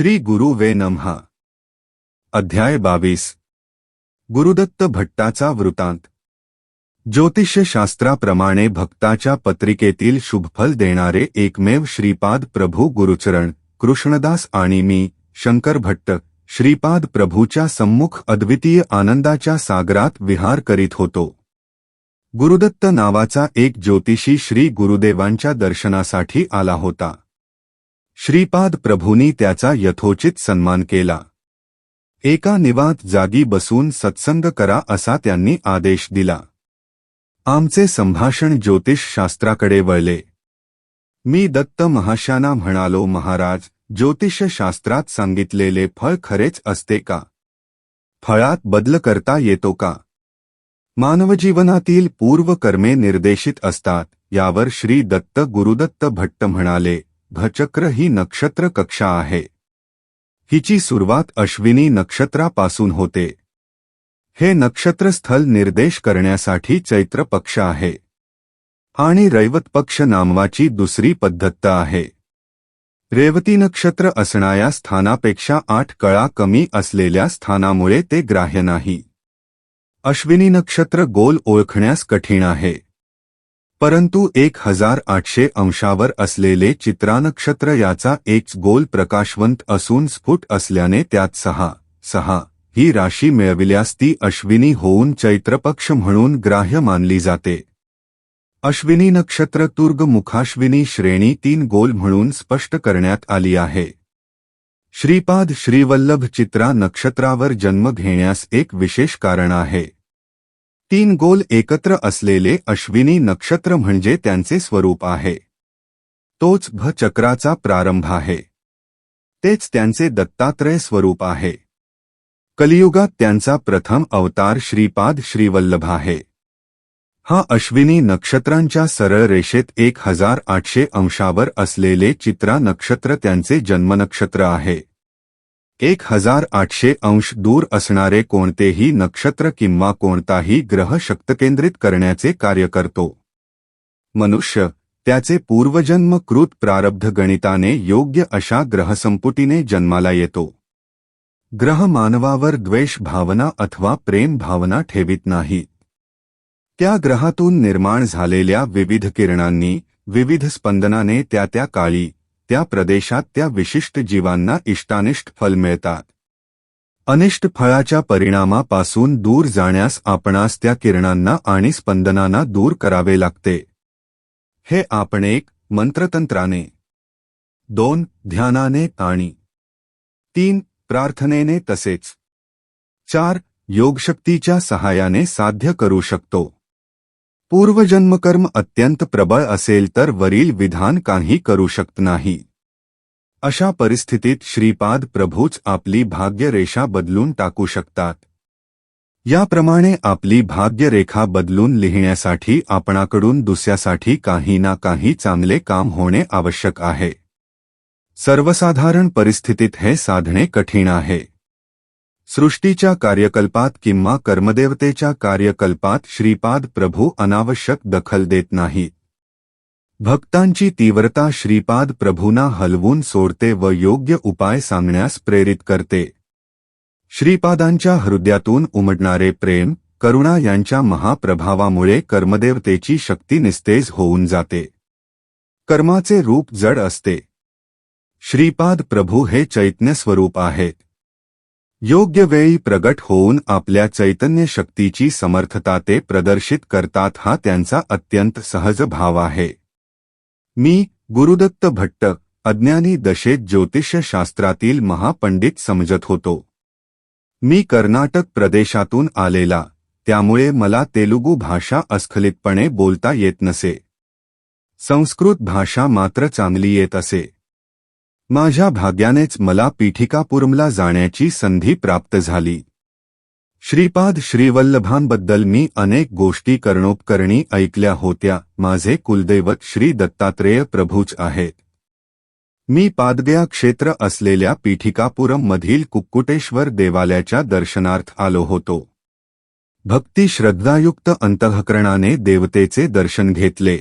श्री गुरु वे नमहा अध्याय बावीस. गुरुदत्त भट्टाचा वृत्तांत. ज्योतिषशास्त्राप्रमाणे भक्ताच्या पत्रिकेतील शुभफल देणारे एकमेव श्रीपाद प्रभू गुरुचरण कृष्णदास आणि मी शंकर भट्ट श्रीपाद प्रभूच्या सम्मुख अद्वितीय आनंदाच्या सागरात विहार करीत होतो. गुरुदत्त नावाचा एक ज्योतिषी श्री गुरुदेवांच्या दर्शनासाठी आला होता. श्रीपाद प्रभूंनी त्याचा यथोचित सन्मान केला. एका निवात जागी बसून सत्संग करा असा त्यांनी आदेश दिला. आमचे संभाषण ज्योतिषशास्त्राकडे वळले. मी दत्त महाशाना म्हणालो महाराज ज्योतिषशास्त्रात सांगितलेले फळ खरेच असते का? फळात बदल करता येतो का? मानवजीवनातील पूर्वकर्मे निर्देशित असतात यावर श्री दत्त गुरुदत्त भट्ट म्हणाले. भचक्र ही नक्षत्र कक्षा आहे. हिची सुरुवात अश्विनी नक्षत्रापासून होते. हे नक्षत्रस्थल निर्देश करण्यासाठी चैत्र पक्ष आहे. आणि रैवत पक्ष नामवाची दुसरी पद्धत आहे. रेवती नक्षत्र असणाऱ्या स्थानापेक्षा आठ कळा कमी असलेल्या स्थानामुळे ते ग्राह्य नाही. अश्विनी नक्षत्र गोल ओळखण्यास कठीण आहे. परंतु एक हजार आठशे अंशावर असलेले चित्रा नक्षत्र याचा एक गोल प्रकाशवंत असून स्फुट असल्याने त्यात सहा सहा ही राशी मिळविल्यास ती अश्विनी होऊन चैत्रपक्ष म्हणून ग्राह्य मानली जाते. अश्विनी नक्षत्र तुर्ग मुखाश्विनी श्रेणी तीन गोल म्हणून स्पष्ट करण्यात आली आहे. श्रीपाद श्रीवल्लभ चित्रा नक्षत्रावर जन्म घेण्यास एक विशेष कारण आहे. तीन गोल एकत्र असलेले अश्विनी नक्षत्र म्हणजे त्यांचे स्वरूप आहे. तोच भ चक्राचा प्रारंभ आहे. तेच त्यांचे दत्तात्रय स्वरूप आहे. कलियुगात त्यांचा प्रथम अवतार श्रीपाद श्रीवल्लभ आहे. हा अश्विनी नक्षत्रांच्या सरळ रेषेत एक हजार आठशे अंशावर असलेले चित्रा नक्षत्र त्यांचे जन्मनक्षत्र आहे. एक हजार आठशे अंश दूर असणारे कोणतेही नक्षत्र किंवा कोणताही ग्रह शक्तकेंद्रित करण्याचे कार्य करतो. मनुष्य त्याचे पूर्वजन्म कृत प्रारब्ध गणिताने योग्य अशा ग्रहसंपुटीने जन्माला येतो. ग्रह मानवावर द्वेष भावना अथवा प्रेम भावना ठेवित नाही. त्या ग्रहातून निर्माण झालेल्या विविध किरणांनी विविध स्पंदनाने त्या त्या काळी त्या प्रदेशात त्या विशिष्ट जीवांना इष्टानिष्ट फल मिळतात. अनिष्ट फळाच्या परिणामापासून दूर जाण्यास आपणास त्या किरणांना आणि स्पंदनांना दूर करावे लागते. हे आपण एक मंत्रतंत्राने. दोन ध्यानाने आणि. तीन प्रार्थनेने तसेच. चार योगशक्तीच्या सहाय्याने साध्य करू शकतो. पूर्वजन्मकर्म अत्यंत प्रबळ असेल तर वरील विधान काही करू शकत नाही. अशा परिस्थितीत श्रीपाद प्रभूच आपली भाग्यरेषा बदलून टाकू शकतात. याप्रमाणे आपली भाग्यरेखा बदलून लिहिण्यासाठी आपणाकडून दुसऱ्यासाठी काही ना काही चांगले काम होणे आवश्यक आहे. सर्वसाधारण परिस्थितीत हे साधणे कठीण आहे. सृष्टीच्या कार्यकल्पात किंवा कर्मदेवतेच्या कार्यकल्पात श्रीपाद प्रभू अनावश्यक दखल देत नाहीत भक्तांची तीव्रता श्रीपाद प्रभूंना हलवून सोडते व योग्य उपाय सांगण्यास प्रेरित करते. श्रीपादांच्या हृदयातून उमटणारे प्रेम करुणा यांच्या महाप्रभावामुळे कर्मदेवतेची शक्ती निस्तेज होऊन जाते. कर्माचे रूप जड असते. श्रीपाद प्रभू हे चैतन्य स्वरूप आहेत. योग्य वेळी प्रगट होऊन आपल्या चैतन्य शक्तीची समर्थता ते प्रदर्शित करतात हा त्यांचा अत्यंत सहज भाव आहे. मी गुरुदत्त भट्ट अज्ञानी दशेत ज्योतिषशास्त्रातील महापंडित समजत होतो. मी कर्नाटक प्रदेशातून आलेला त्यामुळे मला तेलुगू भाषा अस्खलितपणे बोलता येत नसे. संस्कृत भाषा मात्र चांगली येत असे. माझ्या भाग्यानेच मला पीठिकापुरमला जाण्याची संधी प्राप्त झाली. श्रीपाद श्रीवल्लभांबद्दल मी अनेक गोष्टी कर्णोपकरणी ऐकल्या होत्या. माझे कुलदैवत श्री दत्तात्रेय प्रभूच आहेत. मी पादगया क्षेत्र असलेल्या पीठिकापुरम मधील कुक्कुटेश्वर देवालयाच्या दर्शनार्थ आलो होतो. भक्ती श्रद्धायुक्त अंतःकरणाने देवतेचे दर्शन घेतले.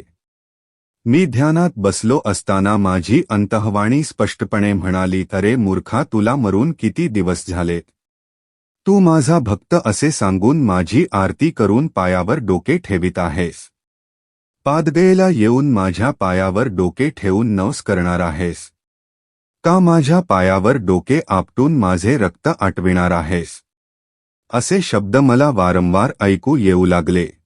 मी ध्यानात बसलो असताना माझी अंतहवाणी स्पष्टपणे म्हणाली अरे मूर्खा तुला मरून किती दिवस झालेत? तू माझा भक्त असे सांगून माझी आरती करून पायावर डोके ठेवित आहेस. पादगेला येऊन माझ्या पायावर डोके ठेवून नवस करणार आहेस. का माझ्या पायावर डोके आपटून माझे रक्त आटविणार आहेस? असे शब्द मला वारंवार ऐकू येऊ लागले.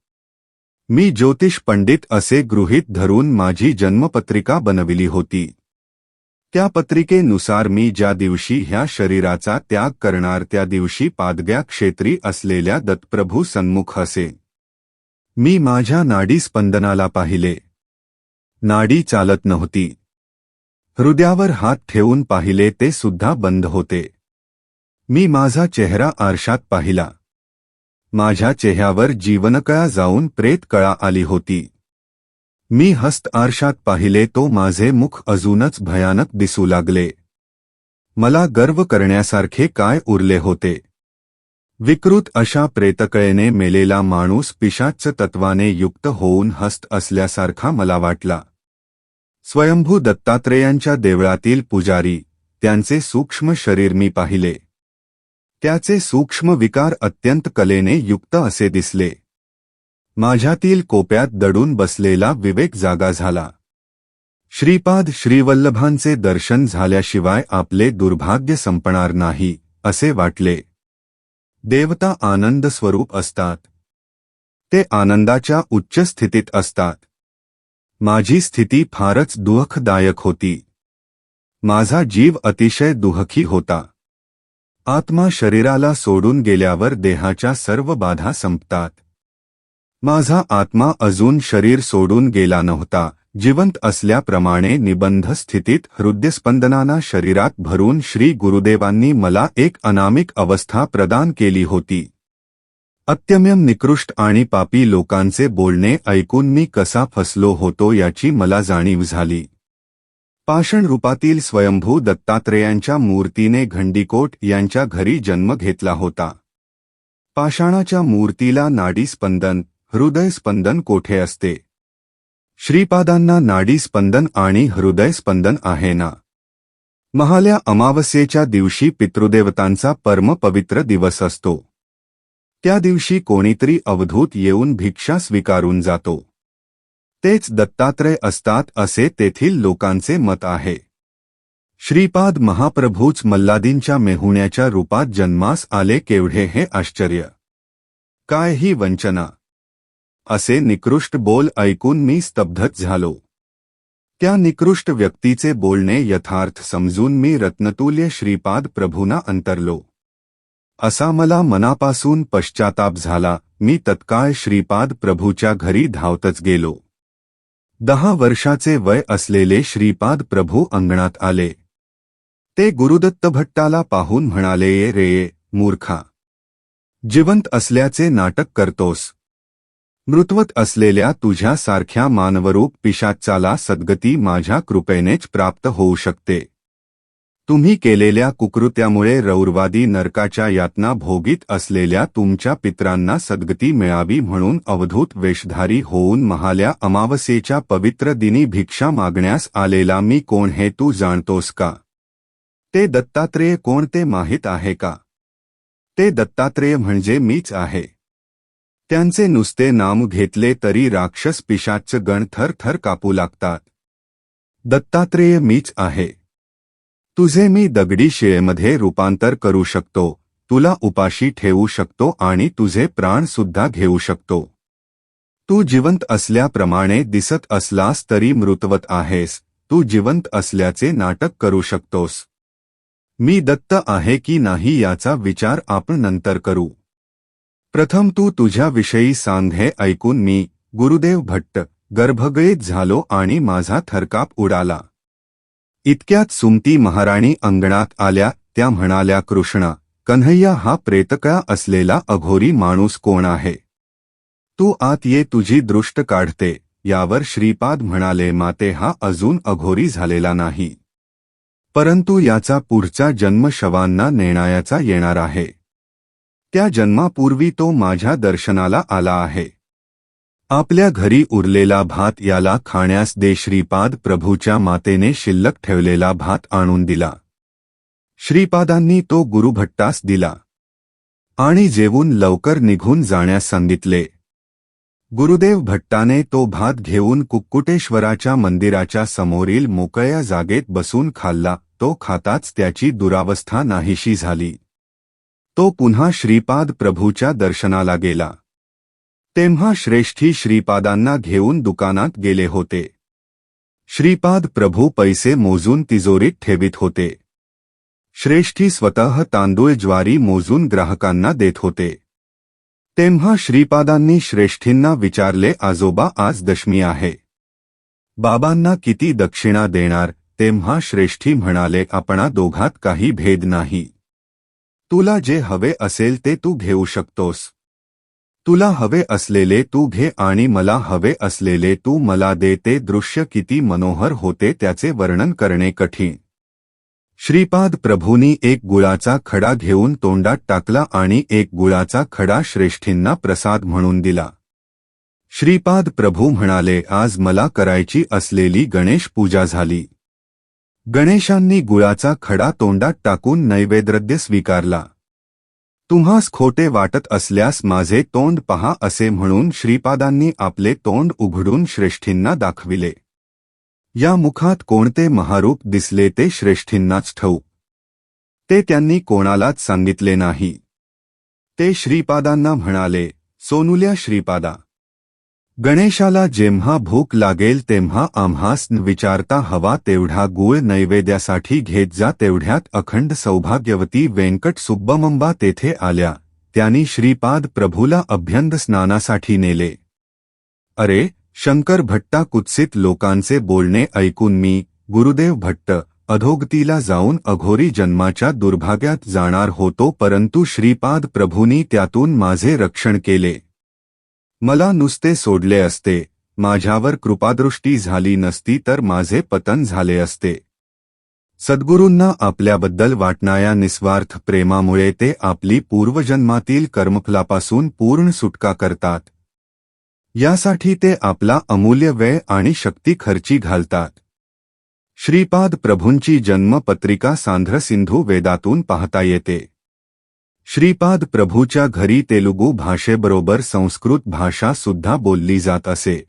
मी ज्योतिष पंडित असे गृहीत धरून माझी जन्मपत्रिका बनविली होती. त्या पत्रिकेनुसार मी ज्या दिवशी ह्या शरीराचा त्याग करणार त्या दिवशी पादग्या क्षेत्री असलेल्या दत्तप्रभू सन्मुख असे. मी माझ्या नाडी स्पंदनाला पाहिले. नाडी चालत नव्हती. हृदयावर हात ठेवून पाहिले ते सुद्धा बंद होते. मी माझा चेहरा आरशात पाहिला. माझ्या चेहऱ्यावर जीवनकळा जाऊन प्रेतकळा आली होती. मी हस्त आरशात पाहिले तो माझे मुख अजूनच भयानक दिसू लागले. मला गर्व करण्यासारखे काय उरले होते? विकृत अशा प्रेतकळेने मेलेला माणूस पिशाच्च तत्वाने युक्त होऊन हस्त असल्यासारखा मला वाटला. स्वयंभू दत्तात्रेयांच्या देवळातील पुजारी त्यांचे सूक्ष्म शरीर मी पाहिले. त्याचे सूक्ष्म विकार अत्यंत कलेने युक्त असे दिसले. माझ्यातील कोप्यात दडून बसलेला विवेक जागा झाला. श्रीपाद श्रीवल्लभांचे दर्शन झाल्याशिवाय आपले दुर्भाग्य संपणार नाही असे वाटले. देवता आनंद स्वरूप असतात. ते आनंदाच्या उच्च स्थितीत असतात. माझी स्थिती फारच दुःखदायक होती. माझा जीव अतिशय दुःखी होता. आत्मा शरीराला सोडून गेल्यावर देहाच्या सर्व बाधा संपतात. माझा आत्मा अजून शरीर सोडून गेला नव्हता जिवंत असल्याप्रमाणे निबंध स्थितीत हृदयस्पंदनाना शरीरात भरून श्री गुरुदेवांनी मला एक अनामिक अवस्था प्रदान केली होती. अत्यम्यम निकृष्ट आणि पापी लोकांचे बोलणे ऐकून मी कसा फसलो होतो याची मला जाणीव झाली. पाषण रूपातील स्वयंभू दत्तात्रेयांच्या मूर्तीने घंडीकोट यांच्या घरी जन्म घेतला होता. पाषाणाच्या मूर्तीला नाडीस्पंदन हृदयस्पंदन कोठे असते? श्रीपादांना नाडीस्पंदन आणि हृदयस्पंदन आहे ना? महाल्या अमावस्येच्या दिवशी पितृदेवतांचा परमपवित्र दिवस असतो. त्या दिवशी कोणीतरी अवधूत येऊन भिक्षा स्वीकारून जातो. तेच दत्तात्रय असतात असे तेथील लोकांचे मत आहे. श्रीपाद महाप्रभूच मल्लादींच्या मेहुण्याच्या रूपात जन्मास आले केवढे हे आश्चर्य. काय ही वंचना? असे निकृष्ट बोल ऐकून मी स्तब्धच झालो. त्या निकृष्ट व्यक्तीचे बोलणे यथार्थ समजून मी रत्नतुल्य श्रीपाद प्रभूना अंतरलो. असा मला मनापासून पश्चाताप झाला मी तत्काळ श्रीपाद प्रभूच्या घरी धावतच गेलो. दहा वर्षाचे वय असलेले श्रीपाद प्रभू अंगणात आले. ते गुरुदत्त भट्टाला पाहून म्हणाले ये रे मूर्खा. जिवंत असल्याचे नाटक करतोस. मृत्वत असलेल्या तुझ्यासारख्या मानवरूप पिशाच्चाला सद्गती माझ्या कृपेनेच प्राप्त होऊ शकते. तुम्ही केलेल्या कुकृत्यामुळे रौरवादी नरकाच्या यातना भोगीत असलेल्या तुमच्या पित्रांना सद्गती मिळावी म्हणून अवधूत वेशधारी होऊन महाल्या अमावस्येच्या पवित्र दिनी भिक्षा मागण्यास आलेला मी कोण हे तू जाणतोस का? ते दत्तात्रेय कोण ते माहीत आहे का? ते दत्तात्रेय म्हणजे मीच आहे. त्यांचे नुसते नाम घेतले तरी राक्षस पिशाच गण थर थर कापू लागतात. दत्तात्रेय मीच आहे. तुझे मी दगडी शिळेमध्ये रूपांतर करू शकतो तुला उपाशी ठेवू शकतो आणि तुझे प्राण सुद्धा घेऊ शकतो. तू जिवंत असल्याप्रमाणे दिसत असलास तरी मृतवत आहेस तू जिवंत असल्याचे नाटक करू शकतोस. मी दत्त आहे की नाही याचा विचार आपण नंतर करू. प्रथम तू तुझ्याविषयी सांधे ऐकून मी गुरुदेव भट्ट गर्भगळीत झालो आणि माझा थरकाप उडाला. इतक्यात सुमती महाराणी अंगणात आल्या त्या म्हणाल्या कृष्णा कन्हैया हा प्रेतका असलेला अघोरी माणूस कोण आहे? तू आत ये तुझी दृष्ट काढते यावर श्रीपाद म्हणाले माते हा अजून अघोरी झालेला नाही. परंतु याचा पुढचा जन्म शवांना नेणायाचा येणार आहे. त्या जन्मापूर्वी तो माझ्या दर्शनाला आला आहे. आपल्या घरी उरलेला भात याला खाण्यास दे श्रीपाद प्रभूच्या मातेने शिल्लक ठेवलेला भात आणून दिला. श्रीपादांनी तो गुरुभट्टास दिला. आणि जेवून लवकर निघून जाण्यास सांगितले. गुरुदेव भट्टाने तो भात घेऊन कुक्कुटेश्वराच्या मंदिराच्या समोरील मोकळ्या जागेत बसून खाल्ला तो खाताच त्याची दुरावस्था नाहीशी झाली. तो पुन्हा श्रीपाद प्रभूच्या दर्शनाला गेला. तेव्हा श्रेष्ठी श्रीपादांना घेऊन दुकानात गेले होते. श्रीपाद प्रभू पैसे मोजून तिजोरीत ठेवित होते. श्रेष्ठी स्वतः तांदूळ ज्वारी मोजून ग्राहकांना देत होते. तेव्हा श्रीपादांनी श्रेष्ठींना विचारले, आजोबा, आज दशमी आहे. बाबांना किती दक्षिणा देणार? तेव्हा श्रेष्ठी म्हणाले, आपणा दोघात काही भेद नाही. तुला जे हवे असेल ते तू घेऊ शकतोस. तुला हवे असलेले तू घे आणि मला हवे असलेले तू मला दे ते दृश्य किती मनोहर होते त्याचे वर्णन करणे कठीण. श्रीपाद प्रभूंनी एक गुळाचा खडा घेऊन तोंडात टाकला आणि एक गुळाचा खडा श्रेष्ठींना प्रसाद म्हणून दिला. श्रीपाद प्रभू म्हणाले आज मला करायची असलेली गणेश पूजा झाली. गणेशांनी गुळाचा खडा तोंडात टाकून नैवेद्य स्वीकारला. तुम्हास खोटे वाटत असल्यास माझे तोंड पहा असे म्हणून श्रीपादांनी आपले तोंड उघडून श्रेष्ठींना दाखविले. या मुखात कोणते महारूप दिसले ते श्रेष्ठींनाच ठेवू ते त्यांनी कोणालाच सांगितले नाही. ते श्रीपादांना म्हणाले सोनुल्या श्रीपादा गणेशाला जेव्हा भूक लागेल तेव्हा आम्हास विचारता हवा तेवढा गूळ नैवेद्यासाठी घेत जा तेवढ्यात अखंड सौभाग्यवती वेंकट सुब्बमंबा तेथे आल्या. त्यांनी श्रीपाद प्रभूला अभ्यंद स्नानासाठी नेले. अरे शंकर भट्टा कुत्सित लोकांचे बोलणे ऐकून मी गुरुदेव भट्ट अधोगतीला जाऊन अघोरी जन्माच्या दुर्भाग्यात जाणार होतो परंतु श्रीपाद प्रभूंनी त्यातून माझे रक्षण केले. मला नुसते सोडले असते. माझ्यावर कृपादृष्टी झाली नसती तर माझे पतन झाले असते. सद्गुरूंना आपल्याबद्दल वाटणाऱ्या निस्वार्थ प्रेमामुळे ते आपली पूर्वजन्मातील कर्मफलापासून पूर्ण सुटका करतात. यासाठी ते आपला अमूल्य वेळ आणि शक्ती खर्ची घालतात. श्रीपाद प्रभूंची जन्मपत्रिका सांध्र सिंधू वेदातून पाहता येते. श्रीपाद प्रभूच्या घरी तेलुगू भाषेबरोबर संस्कृत भाषा सुद्धा बोलली जात असे.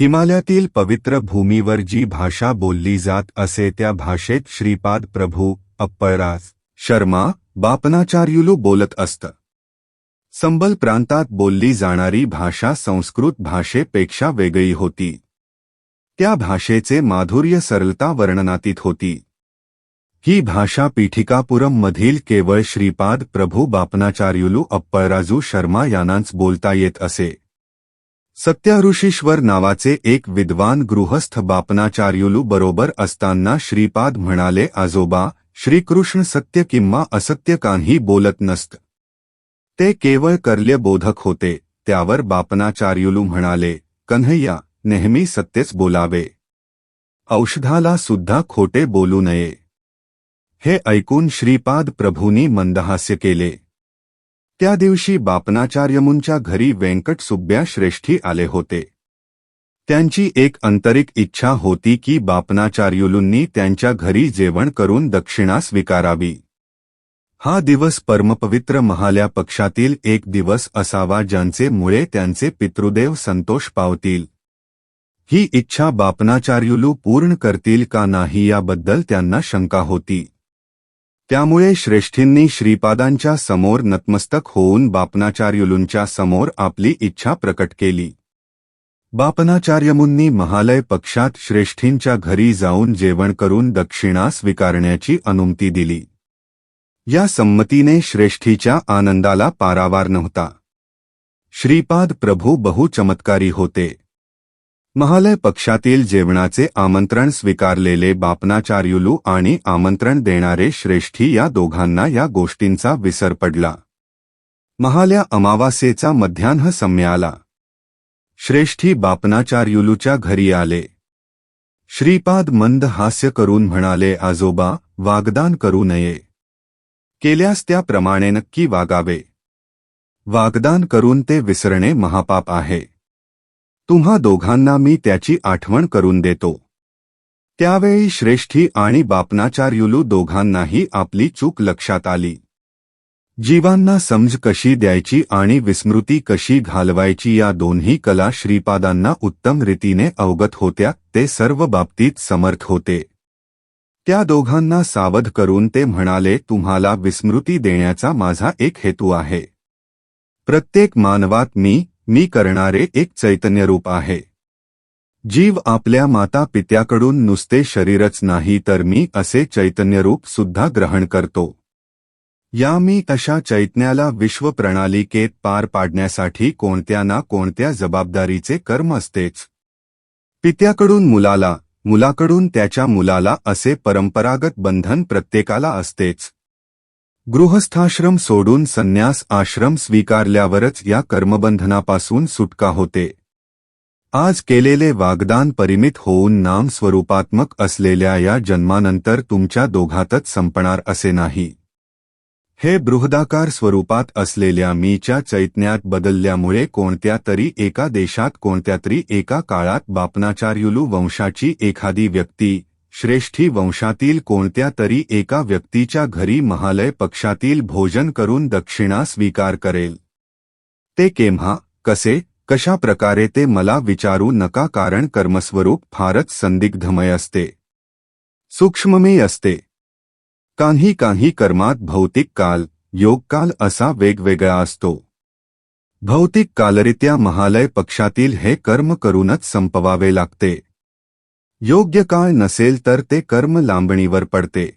हिमालयातील पवित्र भूमीवर जी भाषा बोलली जात असे त्या भाषेत श्रीपाद प्रभू अप्पळराज शर्मा बापनाचार्युलू बोलत असत. संबल प्रांतात बोलली जाणारी भाषा संस्कृत भाषेपेक्षा वेगळी होती. त्या भाषेचे माधुर्य सरलता वर्णनातीत होती. ही भाषा पीठिकापुरम मधील केवळ श्रीपाद प्रभू बापनाचार्युलू अप्पळराजू शर्मा यांनाच बोलता येत असे. सत्याऋषीश्वर नावाचे एक विद्वान गृहस्थ बापनाचार्युलू बरोबर असताना श्रीपाद म्हणाले आजोबा श्रीकृष्ण सत्य किंवा असत्य काही बोलत नसत. ते केवळ कर्ल्यबोधक होते त्यावर बापनाचार्युलू म्हणाले कन्हैया नेहमी सत्यच बोलावे. औषधाला सुद्धा खोटे बोलू नये. हे ऐकून श्रीपाद प्रभूंनी मंदहास्य केले. त्या दिवशी बापनाचार्यमुंच्या घरी व्यंकट सुब्ब्या श्रेष्ठी आले होते. त्यांची एक आंतरिक इच्छा होती की बापनाचार्युलूंनी त्यांच्या घरी जेवण करून दक्षिणा स्वीकारावी. हा दिवस परमपवित्र महाल्या पक्षातील एक दिवस असावा ज्यांचे मुळे त्यांचे पितृदेव संतोष पावतील. ही इच्छा बापनाचार्युलू पूर्ण करतील का नाही याबद्दल त्यांना शंका होती. त्यामुळे श्रेष्ठींनी श्रीपादांच्या समोर नतमस्तक होऊन बापनाचार्युलूंच्या समोर आपली इच्छा प्रकट केली. बापनाचार्यमुंनी महालय पक्षात श्रेष्ठींच्या घरी जाऊन जेवण करून दक्षिणा स्वीकारण्याची अनुमती दिली. या संमतीने श्रेष्ठीच्या आनंदाला पारावार नव्हता. श्रीपाद प्रभू बहु चमत्कारी होते. महालय पक्षातील जेवणाचे आमंत्रण स्वीकारलेले बापनाचार्युलू आणि आमंत्रण देणारे श्रेष्ठी या दोघांना या गोष्टींचा विसर पडला. महाल्या अमावास्येचा मध्यान्ह सम्याला श्रेष्ठी बापनाचार्युलूच्या घरी आले. श्रीपाद मंद हास्य करून म्हणाले आजोबा वागदान करू नये. केल्यास त्याप्रमाणे नक्की वागावे. वागदान करून ते विसरणे महापाप आहे. तुम्हा दोघांना मी त्याची आठवण करून देतो. त्यावेळी श्रेष्ठी आणि बापनाचार्युलू दोघांनाही आपली चूक लक्षात आली. जीवांना समज कशी द्यायची आणि विस्मृती कशी घालवायची या दोन्ही कला श्रीपादांना उत्तम रीतीने अवगत होत्या ते सर्व बाबतीत समर्थ होते. त्या दोघांना सावध करून ते म्हणाले तुम्हाला विस्मृती देण्याचा माझा एक हेतू आहे. प्रत्येक मानवात मी मी करणारे एक चैतन्यरूप आहे. जीव आपल्या माता पित्याकडून नुसते शरीरच नाही तर मी असे चैतन्यरूप सुद्धा ग्रहण करतो. या मी अशा चैतन्याला विश्वप्रणालिकेत पार पाडण्यासाठी कोणत्या ना कोणत्या जबाबदारीचे कर्म असतेच. पित्याकडून मुलाला मुलाकडून त्याच्या मुलाला असे परंपरागत बंधन प्रत्येकाला असतेच. गृहस्थाश्रम सोडून संन्यास आश्रम स्वीकारल्यावरच या कर्मबंधनापासून सुटका होते. आज केलेले वागदान परिमित होऊन नाम स्वरूपात्मक असलेल्या या जन्मानंतर तुमच्या दोघातच संपणार असे नाही. हे बृहदाकार स्वरूपात असलेल्या मीच्या चैतन्यात बदलल्यामुळे कोणत्या तरी एका देशात कोणत्या तरी एका काळात बापनाचार्युलू वंशाची एखादी व्यक्ती श्रेष्ठी वंशातील कोणत्या तरी एका व्यक्तीच्या घरी महालय पक्षातील भोजन करून दक्षिणा स्वीकार करेल. ते केव्हा कसे कशा प्रकारे ते मला विचारू नका कारण कर्मस्वरूप फारच संदिग्धमय असते. सूक्ष्ममय असते. काही काही कर्मात भौतिक काल योगकाल असा वेगवेगळा असतो. भौतिक कालरित्या महालय पक्षातील हे कर्म करूनच संपवावे लागते. योग्य काळ नसेल तर ते कर्म लांबणीवर पडते.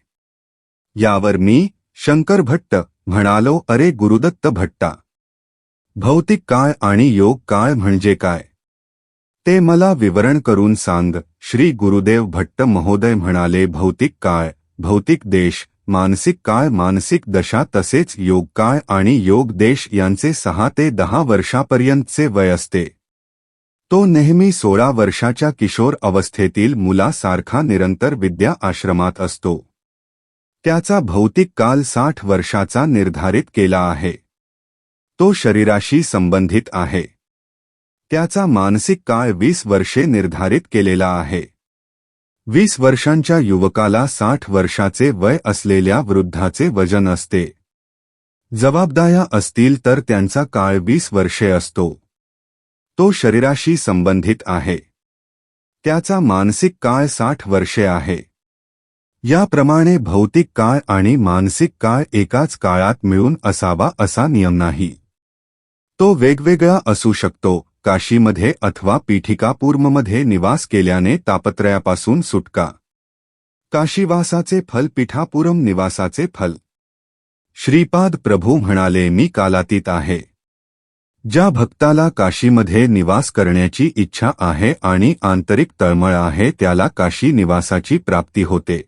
यावर मी शंकर भट्ट म्हणालो अरे गुरुदत्त भट्टा! भौतिक काळ आणि योग काळ म्हणजे काय ते मला विवरण करून सांग. श्री गुरुदेव भट्ट महोदय म्हणाले भौतिक काळ भौतिक देश मानसिक काळ मानसिक दशा तसेच योग काळ आणि योग देश यांचे सहा ते दहा वर्षापर्यंतचे वय असते. तो नेहमी सोळा वर्षाच्या किशोर अवस्थेतील मुलासारखा निरंतर विद्या आश्रमात असतो. त्याचा भौतिक काल साठ वर्षाचा निर्धारित केला आहे. तो शरीराशी संबंधित आहे. त्याचा मानसिक काळ वीस वर्षे निर्धारित केलेला आहे. वीस वर्षांच्या युवकाला साठ वर्षाचे वय असलेल्या वृद्धाचे वजन असते. जबाबदाया असतील तर त्यांचा काळ वीस वर्षे असतो. तो शरीराशी संबंधित आहे. त्याचा मानसिक काळ साठ वर्षे आहे. याप्रमाणे भौतिक काळ आणि मानसिक काळ एकाच काळात मिळून असावा असा नियम नाही. तो वेगवेगळा असू शकतो, काशीमध्ये अथवा पीठिकापूर्ममध्ये निवास केल्याने तापत्रयापासून सुटका. काशीवासाचे फल पीठापुरम निवासाचे फल. श्रीपाद प्रभू म्हणाले, मी कालातीत आहे. ज्या भक्ताला काशीमध्ये निवास करण्याची इच्छा आहे आणि आंतरिक तळमळ आहे त्याला काशी निवासाची प्राप्ती होते.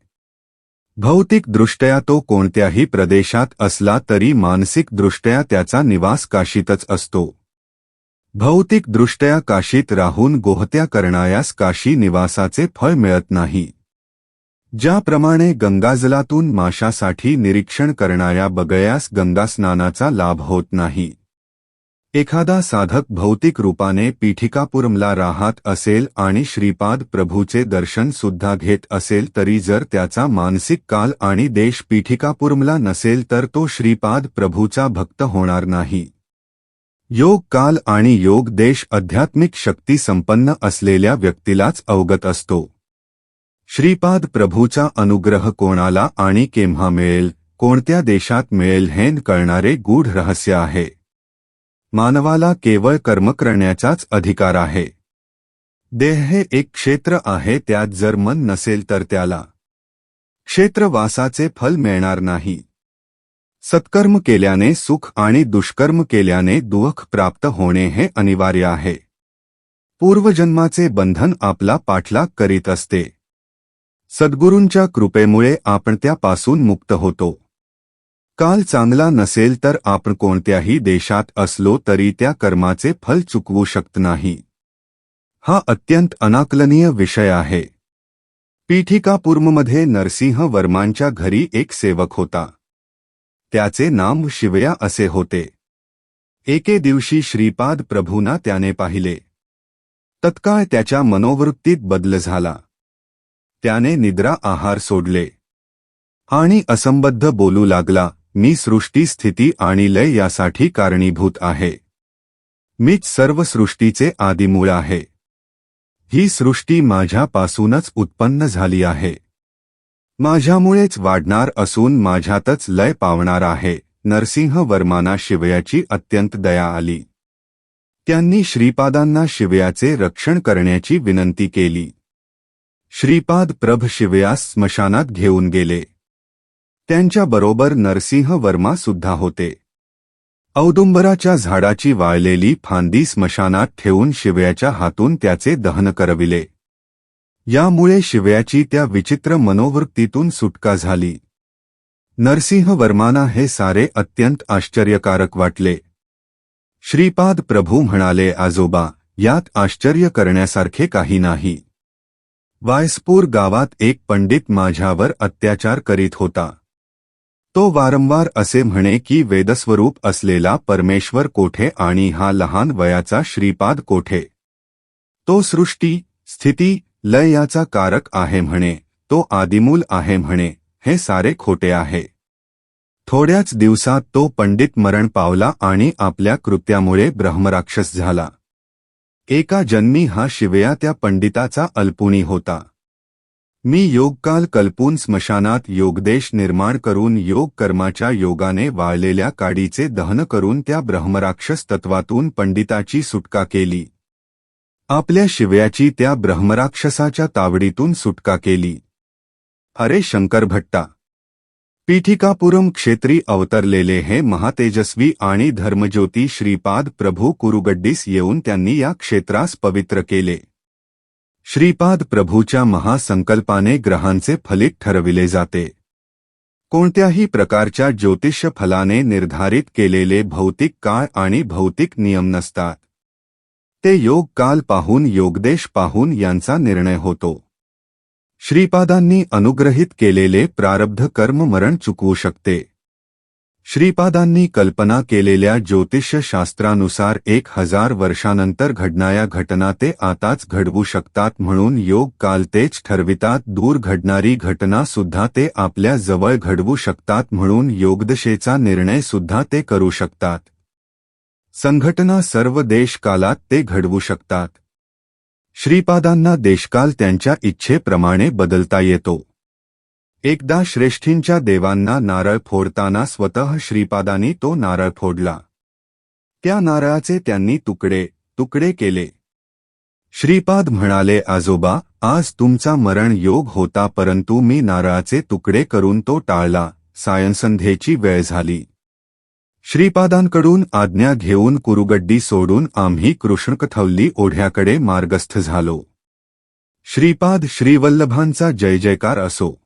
भौतिकदृष्ट्या तो कोणत्याही प्रदेशात असला तरी मानसिकदृष्ट्या त्याचा निवास काशीतच असतो. भौतिकदृष्ट्या काशीत राहून गोहत्या करणाऱ्यास काशी निवासाचे फळ मिळत नाही. ज्याप्रमाणे गंगाजलातून माशासाठी निरीक्षण करणाऱ्या बगळ्यास गंगास्नानाचा लाभ होत नाही. एखादा साधक भौतिक रूपाने पीठिकापुरमला राहत असेल आणि श्रीपाद प्रभूचे दर्शन सुद्धा घेत असेल तरी जर त्याचा मानसिक काल आणि देश पीठिकापुरमला नसेल तर तो श्रीपाद प्रभूचा भक्त होणार नाही. योग काल आणि योग देश आध्यात्मिक शक्ती संपन्न असलेल्या व्यक्तीलाच अवगत असतो. श्रीपाद प्रभूचा अनुग्रह कोणाला आणि केव्हा मिळेल कोणत्या देशात मिळेल हे कळणारे गूढ रहस्य आहे. मानवाला केवळ कर्म करण्याचाच अधिकार आहे. देह हे एक क्षेत्र आहे त्यात जर मन नसेल तर त्याला क्षेत्रवासाचे फल मिळणार नाही. सत्कर्म केल्याने सुख आणि दुष्कर्म केल्याने दुःख प्राप्त होणे हे अनिवार्य आहे. पूर्वजन्माचे बंधन आपला पाठलाग करीत असते. सद्गुरूंच्या कृपेमुळे आपण त्यापासून मुक्त होतो. काल चांगला नसेल तर आपण कोणत्याही देशात असलो तरी त्या कर्माचे फल चुकवू शकत नाही. हा अत्यंत अनाकलनीय विषय आहे. पीठिकापूर्ममध्ये नरसिंह वर्मांच्या घरी एक सेवक होता. त्याचे नाम शिवया असे होते. एके दिवशी श्रीपाद प्रभूंना त्याने पाहिले. तत्काळ त्याच्या मनोवृत्तीत बदल झाला. त्याने निद्रा आहार सोडले. आणि असंबद्ध बोलू लागला. मी सृष्टी स्थिती आणि लय यासाठी कारणीभूत आहे. मीच सर्व सृष्टीचे आदिमूळ आहे. ही सृष्टी माझ्यापासूनच उत्पन्न झाली आहे. माझ्यामुळेच वाढणार असून माझ्यातच लय पावणार आहे. नरसिंह वर्माना शिवयाची अत्यंत दया आली. त्यांनी श्रीपादांना शिवयाचे रक्षण करण्याची विनंती केली. श्रीपाद प्रभ शिवयास स्मशानात घेऊन गेले. त्यांच्याबरोबर नरसिंह वर्मा सुद्धा होते. औदुंबराच्या झाडाची वाळलेली फांदी स्मशानात ठेवून शिव्याच्या हातून त्याचे दहन करविले. यामुळे शिव्याची त्या विचित्र मनोवृत्तीतून सुटका झाली. नरसिंह वर्माना हे सारे अत्यंत आश्चर्यकारक वाटले. श्रीपाद प्रभू म्हणाले आजोबा यात आश्चर्य करण्यासारखे काही नाही. वायसपूर गावात एक पंडित माझ्यावर अत्याचार करीत होता. तो वारंवार असे म्हणे की वेदस्वरूप असलेला परमेश्वर कोठे आणि हा लहान वयाचा श्रीपाद कोठे? तो सृष्टी स्थिती लय याचा कारक आहे म्हणे तो आदिमूल आहे म्हणे हे सारे खोटे आहे. थोड्याच दिवसात तो पंडित मरण पावला आणि आपल्या कृत्यामुळे ब्रह्मराक्षस झाला. एका जन्मी हा शिवया त्या पंडिताचा अल्पुणी होता. मी योगकाल कल्पून स्मशानात योगदेश निर्माण करून योग कर्माच्या योगाने वाळलेल्या काडीचे दहन करून त्या ब्रह्मराक्षस तत्वातून पंडिताची सुटका केली. आपल्या शिव्याची त्या ब्रह्मराक्षसाच्या तावडीतून सुटका केली. अरे शंकर भट्टा पीठिकापुरम क्षेत्री अवतरलेले हे महातेजस्वी आणि धर्मज्योती श्रीपाद प्रभू कुरुगड्डीस येऊन त्यांनी या क्षेत्रास पवित्र केले. श्रीपाद प्रभूच्या महासंकल्पाने ग्रहांचे फलित ठरविले जाते. कोणत्याही प्रकारच्या ज्योतिष्य फलाने निर्धारित केलेले भौतिक काळ आणि भौतिक नियम नसतात. ते योग काल पाहून योगदेश पाहून यांचा निर्णय होतो. श्रीपादांनी अनुग्रहित केलेले प्रारब्ध कर्म मरण चुकवू शकते. श्रीपादांनी कल्पना केलेल्या ज्योतिषशास्त्रानुसार एक हजार वर्षानंतर घडणाऱ्या घटना ते आताच घडवू शकतात म्हणून योग काल तेच ठरवितात. दूर घडणारी घटना सुद्धा ते आपल्या जवळ घडवू शकतात म्हणून योगदशेचा निर्णय सुद्धा ते करू शकतात. संघटना सर्व देश कालात ते घडवू शकतात. श्रीपादांना देशकाल त्यांच्या इच्छेप्रमाणे बदलता येतो. एकदा श्रेष्ठींच्या देवांना नारळ फोडताना स्वतः श्रीपादांनी तो नारळ फोडला. त्या नारळाचे त्यांनी तुकडे तुकडे केले. श्रीपाद म्हणाले आजोबा आज तुमचा मरण योग होता परंतु मी नारळाचे तुकडे करून तो टाळला. सायंसंध्येची वेळ झाली. श्रीपादांकडून आज्ञा घेऊन कुरुगड्डी सोडून आम्ही कृष्णकथवल्ली ओढ्याकडे मार्गस्थ झालो. श्रीपाद श्रीवल्लभांचा जय जयकार असो.